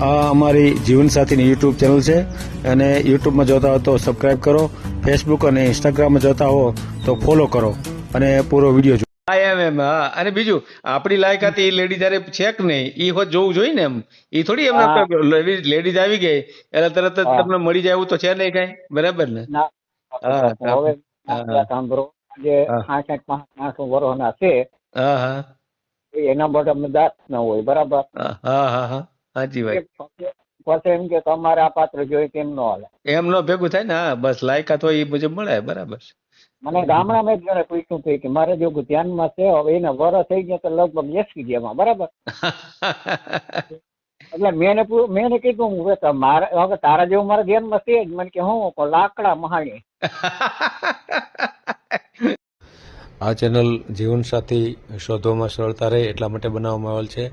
આ અમારી જીવનસાથીની YouTube channel છે. અને યુટ્યુબમાં જોતા હો તો સબસ્ક્રાઈબ કરો. ફેસબુક અને ઇન્સ્ટાગ્રામમાં જોતા હો તો ફોલો કરો. અને પૂરો વીડિયો જુઓ હા એમ એમ હા અને બીજું આપણી લાયકાત એ લેડી જયારે છે કે નહીં એ હોત જોવું જોઈએ ને એમ. ઈ થોડી એમને. લેડીઝ આવી ગઈ. એટલે તરત જ તમને મળી જાય એવું તો છે નહીં કઈ. બરાબર ને? હા, સાંભળો. જે હા. આઠ પાંચ વર્ષના છે. હા હા. એના માટે દાંત ન હોય બરાબર? હા હા હા હા. સાચી વાત. પછી એમ કે તમારે આ પાત્ર જોઈએ કેમ ન હાલે. એમ ન ભેગું થાય ને હા બસ લાયકાત હોય એ મુજબ મળે બરાબર મને ગામડામાં એક જણે પૂછ્યું હતું કે મારે જો ધ્યાનમાં છે હવે એને વરસ થઈ ગયા તો લગભગ એસી ગયા બરાબર? એટલે મેં મેને મેં એને કીધું હું મારે હવે તારા જેવું મારા ધ્યાનમાં છે જ. મને કે હું લાકડા મહાણી. આ ચેનલ જીવનસાથી શોધવામાં સરળતા રહે એટલા માટે બનાવવામાં આવેલ છે.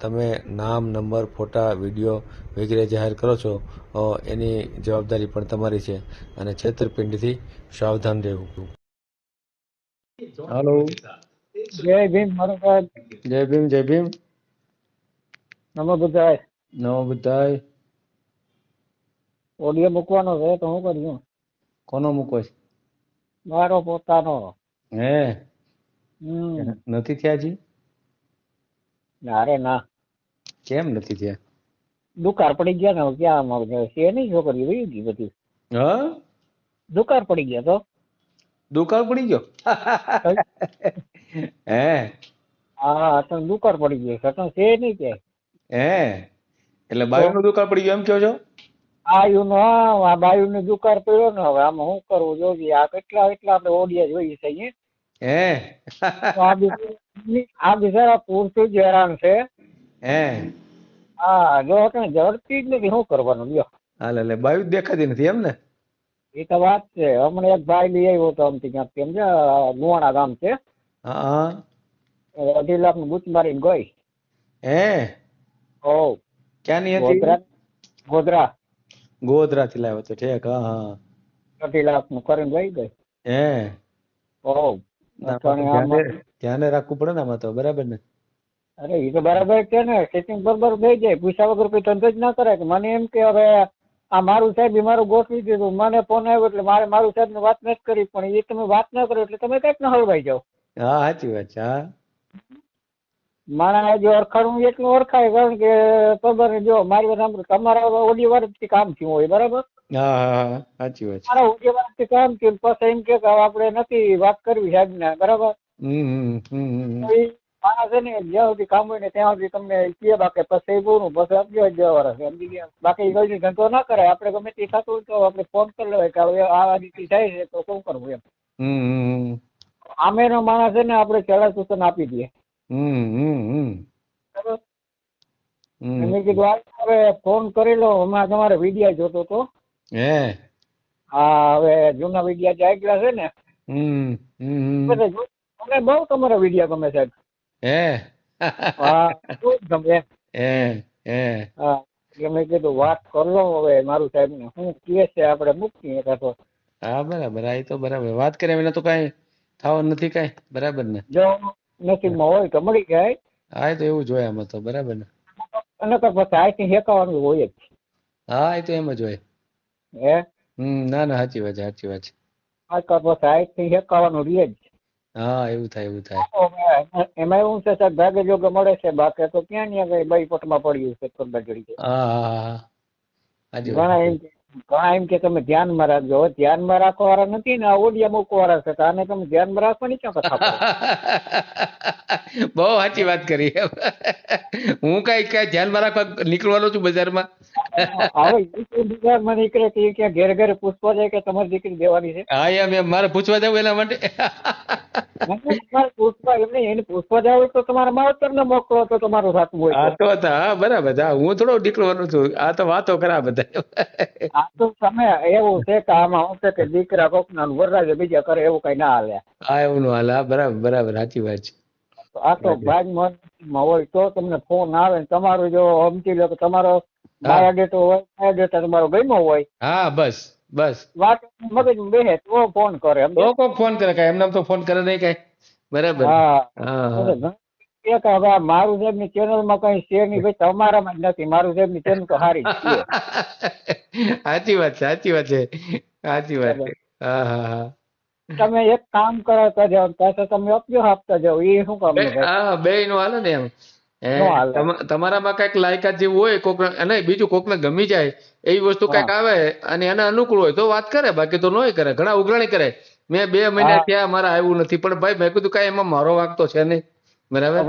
તમે નામ નંબર ફોટા વીડિયો વગેરે જાહેર કરો છો એની જવાબદારી પણ તમારી છે અને છેતરપિંડીથી સાવધાન રહેવું. હેલો. જય ભીમ મારો સાહેબ જય ભીમ જય ભીમ. નમો બધાય નમો બુદ્ધાય ઓડિયો મૂકવાનો છે તો હું કર્યું કોનો મૂકો છે? મારો પોતાનો. હે? હમ. નથી થયા જી અરે ના. કેમ નથી થયા? દુકાર પડી ગયા ને ક્યાં છે નહીં છોકરી રહી ગઈ બધી. હા? દુકાર પડી ગયા તો? દુકાળ પડી ગયો? હે? હા તો દુકાળ પડી ગયો છે છે નહીં કે. હે? એટલે બાયુ નું દુકાળ પડી ગયો એમ કહો છો? આયુ નો આ બાયુ નો દુકાળ પડ્યો ને હવે આમાં શું કરવું જોઈએ? આ કેટલા એટલા આપણે ઓડિયા જોઈએ છે. હે? આ બિચારા પૂરતું જ હેરાન છે. હે. હા જો કઈ જડતી જ નથી શું કરવાનું? લ્યો. હાલે એટલે બાયું દેખાતી નથી એમ ને? એ તો વાત છે. હમણાં એક ભાઈ લઈ આવ્યો હતો આમથી ક્યાંક કેમ છે લુવાણા ગામ છે. હા અઢી લાખનું બૂચ મારીને ગઈ. હે? ઓ ક્યાંની ગોધરા હતી? ગોધરા ગોધરા. થી લાવ્યો તો ઠેક હા હા. અઢી લાખનું કરીને ગઈ ગઈ. હે. ઓ ધ્યાને રાખવું પડે ને આમાં તો બરાબર ને? અરે એ તો બરાબર છે ને સેટિંગ બરાબર થઈ જાય. પૂછ્યા વગર કોઈ ધંધો જ ના કરે કે મને એમ કે હવે આ મારું સાહેબ મારું ગોઠવી દીધું. મને ફોન આવ્યો એટલે મારે મારું સાહેબ વાત નથી કરી પણ એ તમે વાત ના કરો એટલે તમે કંઈક ના હળવાઈ જાઓ. હા સાચી વાત છે હા. મારા જો ઓળખાણું એટલું ઓળખાય કારણ કે ખબર જો મારી વાત સાંભળો તમારા ઓડિયો થી કામ થયું હોય બરાબર? હા સાચી વાત મારા ઓડિયો થી કામ થયું પછી એમ કે આપણે નથી વાત કરવી સાહેબ ને બરાબર? માણસ છે ને જ્યાં સુધી કામ હોય ને ત્યાં સુધી તમને કહે બાકી પછી પૂરું પછી આપજો જ જવા સમજી ગયા બાકી કોઈ ધંધો ના કરે આપણે ગમે તે થતું તો આપણે ફોન કરી લેવાય કે હવે આ રીતે થાય છે તો શું કરવું એમ? આમેનો માણસ છે ને આપણે ચડા સૂચન આપી દઈએ. હમ હમ હમ. મેં કીધું હવે ફોન કરી લો હમણાં તમારે વિડિયા જોતો તો હે? હા હવે જૂના વિડિયા જે ગયા છે ને હમ હમ હમ. બધા મને બહુ તમારા વીડિયો ગમે સાહેબ. હે? હા ખૂબ ગમે. હે હે. હા એટલે મેં કીધું વાત કરો હવે મારું સાહેબ ને શું કે છે આપણે મૂકીએ કાં તો. હા બરાબર. આ તો બરાબર. વાત કર્યા એને તો કાંઈ થવાનું નથી કાંઈ. બરાબર ને? જો નસીબમાં હોય તો મળી જાય. હા તો એવું જોઈએ આમાં તો. બરાબર ને? અને તો પછી આઈથી હેકાવાનું હોય જ. હા એ તો એમ જ હોય. હે? હમ ના ના સાચી વાત છે સાચી વાત છે. આ આજકાલ પછી આઈથી હેકાવાનું રહે જ. હા એવું થાય એવું થાય. એમાં એવું છે સાહેબ ભાગે જોગે મળે છે બાકી તો ક્યાં ત્યાં કઈ બાઈ પટમાં પડ્યું છે ખબર જડી ઘણા એમ કે- ઘણા એમ કે તમે ધ્યાનમાં રાખજો. ધ્યાનમાં રાખવા વાળા નથી ને ઓડિયા મૂકવા વાળા છે તો આને તમે ધ્યાનમાં રાખવાની ક્યાં કથા બહુ સાચી વાત કરી. હું કઈ કઈ ધ્યાનમાં રાખવા નીકળવાનો છું બજારમાં? હવે બજારમાં નીકળે ઈ ક્યાં ઘેર ઘરે પૂછવા જાય કે તમારી દીકરી દેવાની છે? હા એમ એમ. મારે પૂછવા જવું એના માટે. પૂછવા એમ એને પૂછવા જાવ તો તમારા માવતરને મોકલો તો તમારું થતું હોય હા તો. તો હા બરાબર હા હું થોડો દીકરો છું. આ તો વાતો કરા બધા. આ તો તમે એવું છે કે આમાં શું કે દીકરા કોકના ને વરરાજે બીજા કરે એવું કઈ ના હાલે. હા એવું નું હાલ. બરાબર બરાબર સાચી વાત છે. આ તો હોય તો તમને ફોન આવે ને તમારું જો સમજી લો કે તમારો બાયોડેટો હોય બાયોડેટા તમારો ગમ્યો હોય. હા બસ. બસ. વાત મગજ બેહે તો ફોન કરે તો કોક ફોન કરે કાંઈ એમને તો ફોન કરે નહીં કાંઈ. બરાબર. હા. હા. હવે આ મારું સાહેબની ચેનલમાં કઈ શેર નહીં ભાઈ તમારામાં જ નથી. મારું સાહેબની ચેનલ તો સારી સાચી વાત છે સાચી વાત છે. સાચી વાત છે. હા હા હા. તમે એક કામ કરો ને પાછા તમે અપીઓ આપતા જાઓ. એ શું કામ હા બે નું હાલે ને એમ. નો તમારામાં કંઈક લાયકાત જેવું હોય કોક અને બીજું કોકને ગમી જાય એવી વસ્તુ કંઈક આવે અને એને અનુકૂળ હોય તો વાત કરે બાકી તો નોય કરે ઘણા ઉઘરાણી કરે. મેં બે મહિના થયા મારા આવ્યું નથી પણ ભાઈ મેં કીધું કાંઈ એમાં મારો વાંક તો છે નહીં. બરાબર?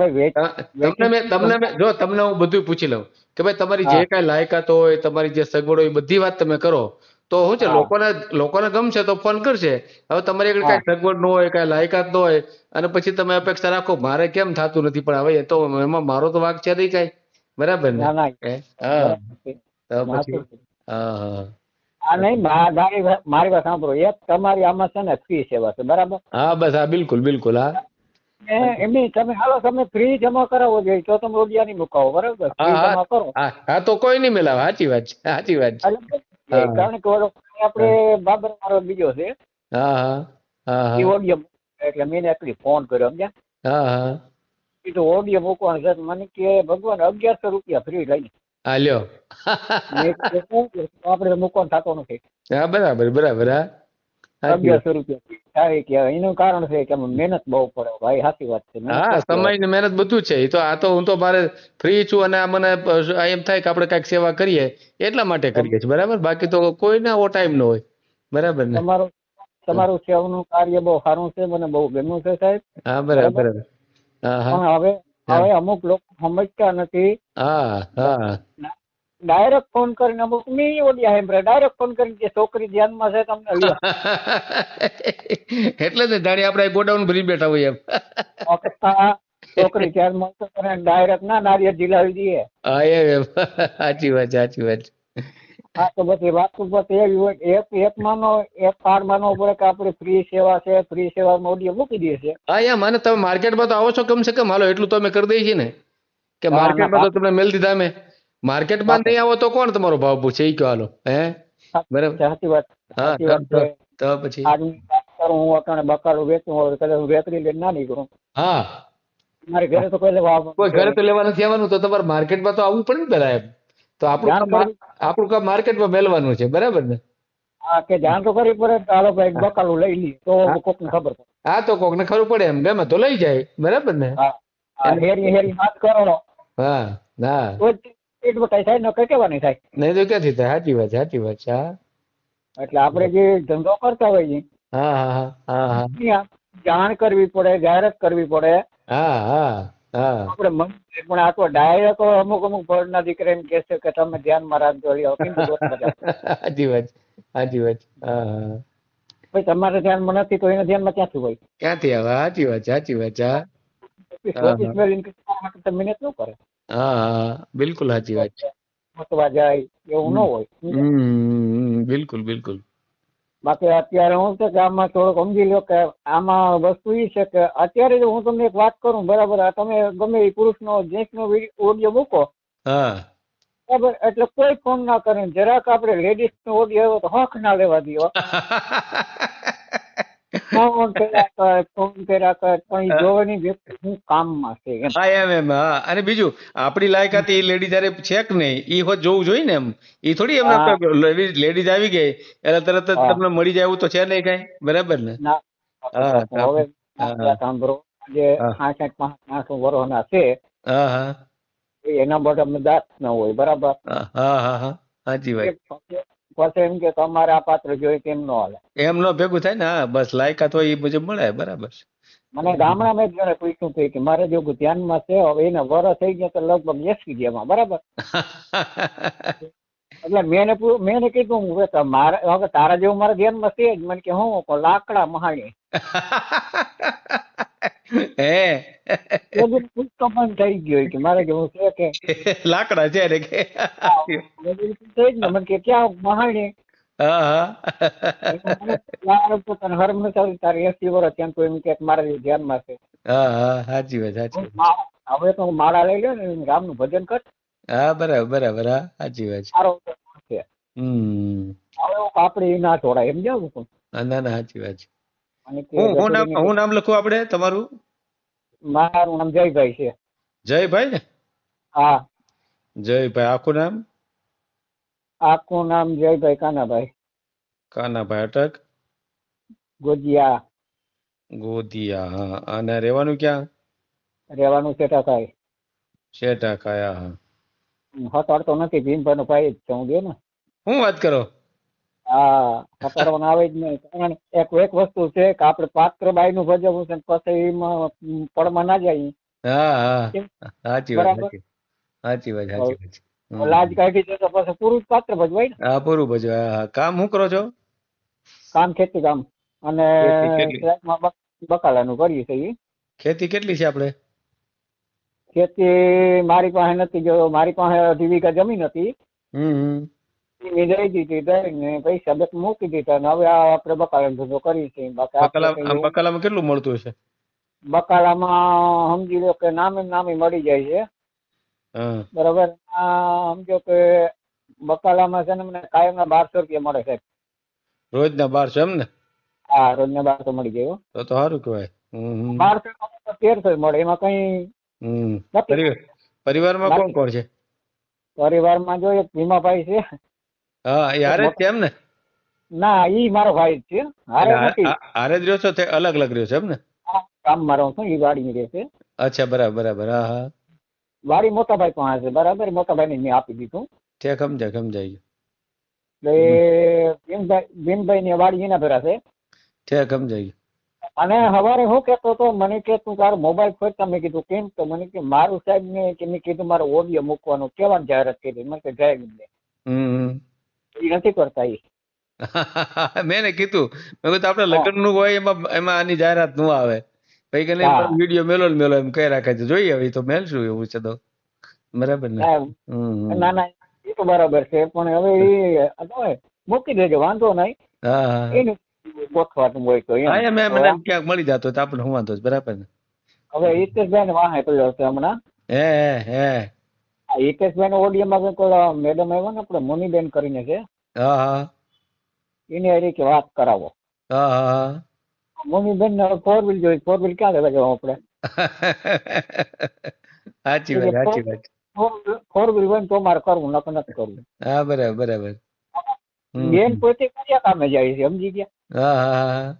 તમને મેં તમને મેં જો તમને હું બધું પૂછી લઉં કે ભાઈ તમારી જે. કાંઈ લાયકાત હોય તમારી જે સગવડ હોય બધી વાત તમે કરો. તો શું છે લોકોને લોકોને ગમશે તો ફોન કરશે. હવે તમારી આગળ કાંઈ સગવડ ન હોય કાંઈ લાયકાત ન હોય અને પછી તમે અપેક્ષા રાખો મારે કેમ થતું નથી? પણ હવે એ તો એમાં મારો તો વાંક છે નહીં કાંઈ. બરાબર ના? હે? આ નહીં મારી વાત- મારી વાત સાંભળો. એક તમારી આમાં છે ને ફી સેવા છે બરાબર? હા બસ હા બિલકુલ બિલકુલ હા. એમની તમે હાલો તમે ફ્રી જમા કરાવો જોઈએ તો તમે રૂપિયા નહીં મુકાવો બરાબર? જમા કરો. હા તો કોઈ નહીં મેલાવે સાચી વાત છે સાચી વાત છે. કારણ કે આપણે બાબર મારો બીજો છે. હા હા હા એ હા ઓડિયો એટલે મેં એકલી ફોન કર્યો સમજ્યા? હા હા. તો ઓડિયો મૂકવાનું છે મને કે ભગવાન અગિયારસો રૂપિયા ફ્રી લઈ હા લ્યો આપણે મૂકવાનો થતો નથી. હા બરાબર બરાબર હા. અગિયારસો રૂપિયા એનું કારણ છે કે મહેનત બહુ પડે. ભાઈ સાચી વાત છે મહેનત હા સમય ને મહેનત બધું છે. એ તો આ તો હું તો મારે ફ્રી છું અને આ મને આ એમ થાય કે આપણે કંઈક સેવા કરીએ એટલા માટે કરીએ છીએ. બરાબર? બાકી તો કોઈને આવો ટાઈમ ન હોય. બરાબર ને? તમારું તમારું સેવાનું કાર્ય બહુ સારું છે મને બહુ ગમ્યું છે સાહેબ. હા બરાબર બરાબર? હા હા. હવે હવે અમુક લોકો સમજતા નથી. ડાયરેક્ટ ફોન કરીને અમુકની ઓડિયા સાંભળે. ડાયરેક્ટ ફોન કરીને કે છોકરી ધ્યાનમાં છે તમને લ્યો. એટલે જ ને જાણે આપણે ગોડાઉન ભરી બેઠા હોય એમ. છોકરી ધ્યાનમાં છે ડાયરેક્ટ ના નારિયેળ જીલાવી દઈએ. હા એમ. સાચી વાત સાચી વાત આ તો બધી વાત ઉપર એવી હોય એક એક માનો એક કાર્ડ માનવો પડે કે આપણી ફ્રી સેવા છે ફ્રી સેવામાં ઓડિયો મૂકી દઈએ છે. હા યા મને તમે માર્કેટમાં તો આવો છો કમ સે કમ. હાલો એટલું તો અમે કરી દઈએ છીએ ને. કે હા, માર્કેટમાં તો તમને મેલ દીધા અમે. માર્કેટમાં નહીં આવો તો કોણ તમારો ભાવ પૂછે? એ કહો હાલો. હે? બરાબર? સાચી વાત. હા તો પછી? હું અટાણે બકાલું વેચું હોય કદાચ હું વેકરી લઈને ના નીકળું. હા. મારે ઘરે તો કોઈ લેવા કોઈ ઘરે તો લેવા નથી આવવાનું તો તમારે માર્કેટમાં તો આવવું પડે ને પેલા એમ. તો આપણું આપણું કામ માર્કેટમાં મેલવાનું છે બરાબર ને? હા કે ધ્યાન તો કરવી પડે ચાલો એક બકાલું લઈ લઈએ તો કોકને ખબર પડે. હા તો કોકને ખબર પડે એમ ગમે તો લઈ જાય બરાબર ને? હેરી હેરી વાત કરો હા હા. તો એડવર્ટાઈઝ થાય ન કઈ કહેવાની થાય. નહીં તો ક્યાંથી થાય? સાચી વાત સાચી વાત છે હા. એટલે આપણે જે ધંધો કરતા હોઈએ હા હા હા હા હા. જાણ કરવી પડે જાહેરાત કરવી પડે. હા હા. આપણે મન પણ આ તો ડાયરેક્ટ અમુક અમુક ભણના દીકરા એમ કે છે કે તમે ધ્યાનમાં રાખજો. સાચી વાત સાચી વાત હા ભાઈ તમારે ધ્યાનમાં નથી તો એના ધ્યાનમાં ક્યાંથી હોય? ક્યાંથી આવે? સાચી વાત સાચી વાત હા. મહેનત ન કરે. હા હા. બિલકુલ સાચી વાત. છે જાય એવું ન હોય. બિલકુલ બિલકુલ. બાકી અત્યારે હું છે કે આમાં થોડુંક સમજી લો કે આમાં વસ્તુ એ છે કે અત્યારે જો હું તમને એક વાત કરું બરાબર આ તમે ગમે એ પુરુષનો જેન્ટ્સનો ઓડિયો મૂકો. બરાબર એટલે કોઈ ફોન ના કરે જરાક આપણે લેડીઝ નો ઓડિયો આવ્યો તો હક ના લેવા દો ફોન કર્યા કર ફોન કર્યા કર પણ એ જોવાની વ્યક્તિ હું કામમાં છે હા એમ એમ હા. અને બીજું આપણી લાયકાત એ લેડી જયારે છે કે નહીં એ હોત જોવું જોઈએ ને એમ. એ થોડી એમને લેડીઝ આવી ગઈ એટલે તરત જ તમને મળી જાય એવું તો છે નહીં કઈ. બરાબર ને? હવે સાંભળો. જે આઠ આઠ પાંચ આઠ વર્ષના છે. એના માટે અમને દાંત ન હોય બરાબર? હા હા હા હા. સાચી વાત. પછી એમ કે તમારે આ પાત્ર જોઈએ કેમ ન હાલે. એમ નો ભેગું થાય ને હા બસ લાયકાત હોય એ મુજબ મળે બરાબર છે. મને ગામડામાં એક જણે પૂછ્યું હતું કે મારે જો ધ્યાનમાં છે હવે એને વરસ થઈ ગયા તો લગભગ એસી ગયા બરાબર? એટલે મેં મેને મેં કીધું કે મારે હવે તારા જેવું મારા ધ્યાનમાં છે જ. મને કે હું લાકડા મહાણી. હે. બધું પૂછતો પણ થઈ ગયો કે મારે હું છે કે લાકડા છે ને કે મેં કીધું જ ને મને કે ક્યાં મહાણી ન હવે તો હું માળા લઈ લે ને રામનું ભજન કર. હા બરાબર બરાબર હા સાચી વાત છે. હમ. હવે હું ના છોડાય એમ જાવ ના ના સાચી વાત છે. હું હું નામ હું નામ લખું આપણે? તમારું? મારું નામ જયભાઈ છે. જયભાઈ ને? હા. જયભાઈ. આખું નામ? આખું નામ જયભાઈ કાનાભાઈ. કાનાભાઈ અટક? ગોદિયા. ગોધિયા હા. અને રહેવાનું ક્યાં? રહેવાનું છે ટકાઈ શેઠા કાયા હા હટાડતો નથી ભીમભાઈ નો ભાઈ જ છે ગયો ને. શું વાત કરો? હા આવે જ નહીં. કારણ એક એક વસ્તુ છે કે આપણે પાત્ર બાઈ નું ભજવવું છે પછી એમાં પડમાં ના જાય. હા હા. સાચી વાત સાચી. સાચી વાત સાચી વાત. લાજ કાઢી છે પછી પૂરું જ પાત્ર ભજવાય ને? હા પૂરું ભજવા હા, હા. કામ શું કરો છો? કામ ખેતી કામ. અને બકાલાનું કરીએ છીએ. ખેતી કેટલી છે આપણે? ખેતી મારી પાસે નથી જો મારી પાસે અઢી વીઘા જમીન હતી. હમ. દઈ દીધી દઈને પૈસા બે મૂકી દીધા અને હવે આ આપણે ધંધો બકાલા કંઈ આમ એવું- બકાલામાં કેટલું મળતું હશે? બકાલામાં સમજી લો કે નામે ને નામે મળી જાય છે. હા. આ સમજો કે બકાલામાં છે ને મને કાયમના બારસો રૂપિયા મળે છે રોજના બારસો એમ ને? હા રોજના બારસો મળી જાય તો તો સારું કહેવાય. બારસો તેરસો મળે એમાં કઈ પરિવારમાં કોણ કોણ છે? પરિવારમાં જો એક ભીમાભાઈ છે હા એ હારે જ છે એમ ને? ના ઈ મારો ભાઈ જ છે. હારે નથી. હારે જ રહ્યો છો તે અલગ અલગ રહ્યો છે એમ ને? કામ મારો છું ઈ વાડી રહે છે. અચ્છા બરાબર બરાબર હા હા. વાડી મોટાભાઈ પાસે છે બરાબર? મોટાભાઈ ભાઈને મેં આપી દીધું. ઠેક સમજાય સમજાય એટલે ભીમભાઈ ભીમભાઈ ની વાડી એના ભેરા છે. ઠેક સમજાય અને હવારે હું કેતો હતો મને કે તું તારો મોબાઈલ ખોજ મેં કીધું કેમ? તો મને કે મારું સાહેબ ને કે મેં કીધું મારો ઓડિયો મૂકવાનો કેવાની જાહેરાત કરી. મને કે જય ગુંડે હમ. એ નથી કરતા એ મેં એને કીધું મેં કીધું આપણે લગ્નનું હોય એમાં એમાં આની જાહેરાતનું આવે. પછી કે વીડિયો મેલો ને મેલો એમ કહી રાખે છે. જોઈએ હવે તો તો મેલશું એવું છે તો. બરાબર ને? ના. ના એ તો બરાબર છે પણ હવે એ મૂકી દેજો વાંધો નહીં. હા હા. ગોઠવાનું હોય તો હા એમ એમ ક્યાંક મળી જતો તો આપણે હું વાંધો બરાબર ને? હવે એક જ બેન વાહે પડ્યો છે હમણાં. હે હે. હિતેશભાઈ નો ઓડિયોમાં ઓલા મેડમ આવ્યા ને આપણે મોનીબેન કરીને છે. હા હા. એની હારી કે વાત કરાવો. હા હા મોનીબેન ને ફોર વ્હીલ જોઈ ફોર વ્હીલ ક્યાં લેવા જવા આપણે? સાચી વાત સાચી વાત. ફોર વ્હીલ હોય તો મારે કરવું નક નથી કરવું. હા બરાબર બરાબર. બેન પોતે કયા કામે જાય છે સમજી ગયા? હા હા હા.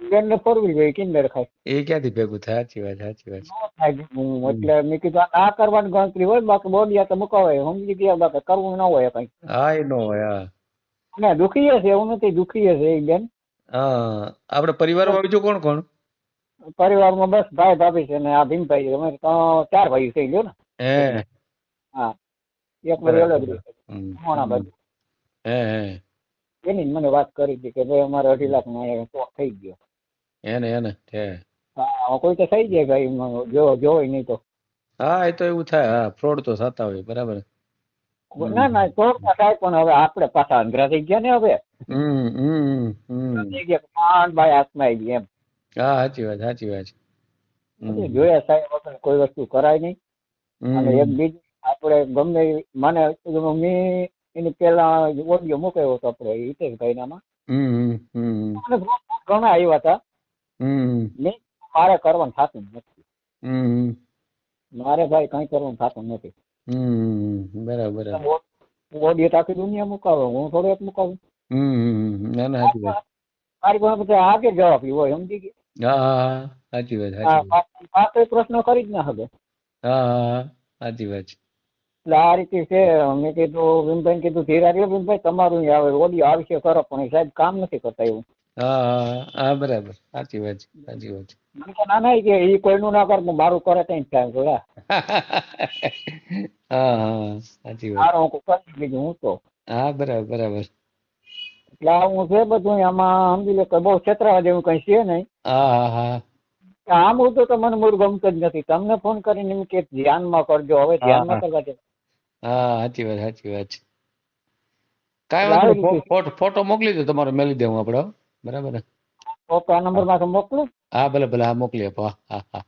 બેન ને જોઈએ કિંમત ખાય. એ ક્યાંથી ભેગું? થાય સાચી વાત સાચી વાત. હું એટલે મેં કીધું આ કરવાની ગણતરી હોય બાકી બોડિયા તો મુકાવાય સમજી ગયા બાકી કરવું ન હોય કઈ. હા એ નો હોય હા. અને દુખીએ છે એવું નથી દુખીએ છે એ બેન. હા આપણે પરિવારમાં બીજું કોણ કોણ? પરિવારમાં બસ ભાઈ ભાભી છે ને આ ભીમભાઈ. છે અમે ચાર ભાઈ થઈ ગયો ને. હે. હા. એક અલગ. મોણા બાજુ. હે હે. એની મને વાત કરી હતી કે ભાઈ અમારે અઢી લાખ નો થઈ ગયો. એને એને હે હા કોઈ તો થઈ જાય ભાઈ જો જોવાય નહીં તો. હા એ તો એવું થાય હા ફ્રોડ તો થતા હોય બરાબર. ના ના ફ્રોડ તો થાય પણ હવે આપણે પાછા અંધરા થઈ ગયા ને હવે. હમ હમ ભાઈ હાથમાં આવી એમ. હા સાચી વાત સાચી વાત. જોયા સાહેબ વગર કોઈ વસ્તુ કરાય નહીં. અને એક બીજું આપણે ગમે મને મેં એની પેલા ઓડિયો મૂકાયો હતો આપણે હિતેશભાઈ નામાં ઘણા આવ્યા હતા. મેં મારે કરવાનું થતું જ નથી હમ મારે ભાઈ કઈ કરવાનું થતું નથી હમ બરાબર બરાબર ઓડિયો તો આખી દુનિયા મુકાવે હું થોડો એક મુકાવું હમ ના ના સાચી વાત મારી પાસે બધા આગળ જવાબ ઈ હોય સમજી ગયા હા હા હા સાચી વાત હા સાચી વાત પા- પાંચેય પ્રશ્ન કરી જ ના હવે હા હા હા સાચી વાત છે એટલે આ રીતે છે મેં કીધું ભીમભાઈ કીધું ધીરા રે ભીમભાઈ તમારું ઈ આવે ઓડિયો આવશે ખરો પણ એ સાહેબ કામ નથી કરતા એવું હા હા હા હા બરાબર. સાચી વાત છે સાચી વાત છે. ના ના કે ઈ કોઈનું ના કર મારું કરે કઈ થાય બોલા હા હા સાચી વાત. મારું હું કરી બીજું હું તો. હા બરાબર બરાબર. એટલે આવું છે બધું આમાં સમજી લો કે બહુ છેતરાવા જેવું કઈ છે નહીં. હા હા હા. આમ હું તો મને મૂળ ગમતો જ નથી. તમને ફોન કરીને એમ કે ધ્યાનમાં કરજો હવે ધ્યાનમાં હા. કરવા દે. હા સાચી વાત સાચી વાત છે. કાંઈ વાંધો ફોટો મોકલી દો તમારો મેલી દઉં આપણે હો. બરાબર ને ઓકે આ નંબરમાં મોકલું? હા ભલે ભલે હા મોકલી આપો હા હા હા.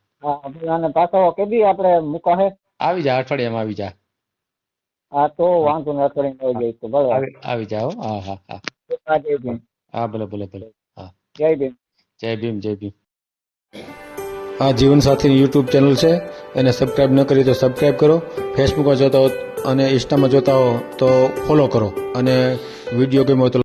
અને પાછો કેદી આપણે મૂકા હે. આવી જા અઠવાડિયામાં આવી જા. હા તો વાંધો નહીં અઠવાડિયા આવી જાય તો ભલે આવી જાઓ હા. હા હા હા, જય ભીમ. હા ભલે ભલે ભલે. હા. જય ભીમ. જય ભીમ જય ભીમ. આ જીવનસાથીની યુટ્યુબ ચેનલ છે એને સબસ્ક્રાઇબ ન કરી તો સબસ્ક્રાઇબ કરો. ફેસબુકમાં જોતા હો અને ઇન્સ્ટામાં જોતા હો તો ફોલો કરો. અને વીડિયો ગમ્યો હોય તો